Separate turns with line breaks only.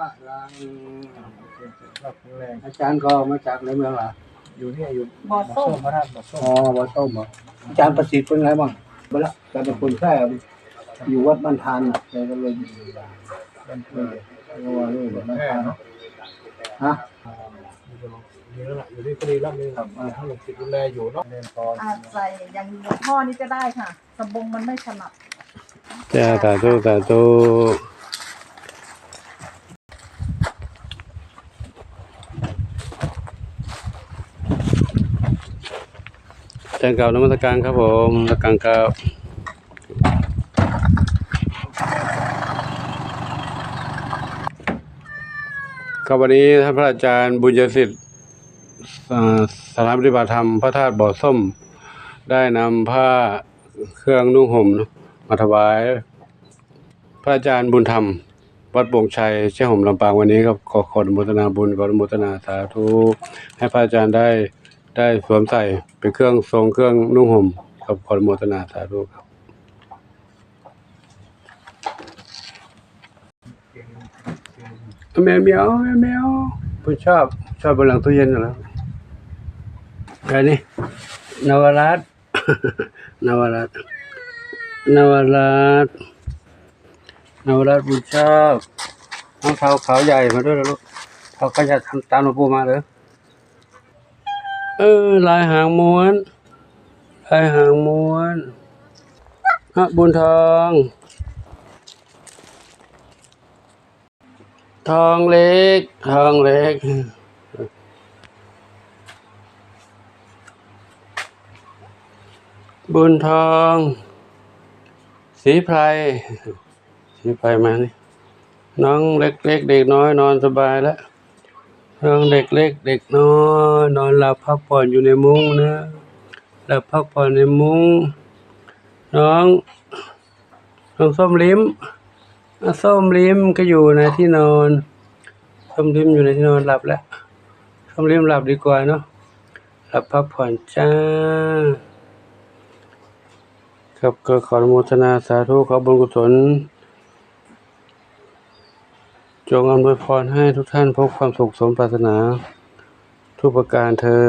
ว่าลาง
รับแรง
อาจารย์ก็มาจากในเมืองเหรอ
อยู่เนี่ยอยู่
บ่อส้ม
พระธาตุบ่อส้ม
อ๋อวัดต้มเหรออาจารย์ประสิทธิ์เป็นไงบ้างเวลาอาจารย์เป็นคนแพร่อยู่วัดบ้านทานน่ะแกก็เลย
บ้านเพื่
เอ
อน
อก็ว่าเลยวัดบ้าน
แพร่
ทาน
เนาะ
ฮะ
อยู่แล้วล่ะอยู่ที่กรีรับเลยครับถ้าหลวงศิษย์ดูแลอยู่เนาะเรียนตอน
อาใส่อย่างหลวงพ่อนี่ก็ได้ค่ะสบงมันไม่ถนัด
จ้าสาธุสาธุอาจา รย์เก่านมัสการครับผมนมัสการครับครับวันนี้ท่านพระอาจารย์บุญยสิทธิ์อ่าสถานปฏิบัติธรรมพระธาตุบ่อส้ม ได้นำผ้าเครื่องนุ่งห่มมาถวาย พระอาจารย์บุญธรรม วัดป่งชัยเจ้าห่มลำปางวันนี้ครับขอขออนุโมทนาบุญขออนุโมทนาสาธุให้พระอาจารย์ได้ ได้สวมใส่เป็นเครื่องทรงเครื่องนุ่งห่มครับขออนุโมทนาสาธุครับแมวแมวแมวแมวผมชอบชอบบนหลังตู้เย็นแล้วอะไรนี่นวรัตนวรัตนวรัตนวรัตน์บุญชอบน้องเท้าขาวใหญ่มาด้วยลูกเท้าก็จะทำตามหลวงปู่มาเลย เออ ลายหางม้วน ลายหางม้วนฮะบุญทอง ทองเล็ก ทองเล็กบุญทอง สีไพร สีไฟมานี่ น้องเล็กเล็กๆเด็กน้อยนอนสบายแล้ว น้องเด็กเล็กเด็กน้อยนอนหลับพักผ่อนอยู่ในมุ้งนะหลับพักผ่อนในมุ้ง น้องน้องส้มลิ้มส้มลิ้มก็อยู่ในที่นอนส้มลิ้มอยู่ในที่นอนหลับแล้วส้มลิ้มหลับดีกว่าเนาะหลับพักผ่อนจ้าครับก็ขออนุโมทนาสาธุขอบุญกุศล จงอำนวยพรให้ทุกท่านพบความสุขสมปรารถนา ทุกประการเธอ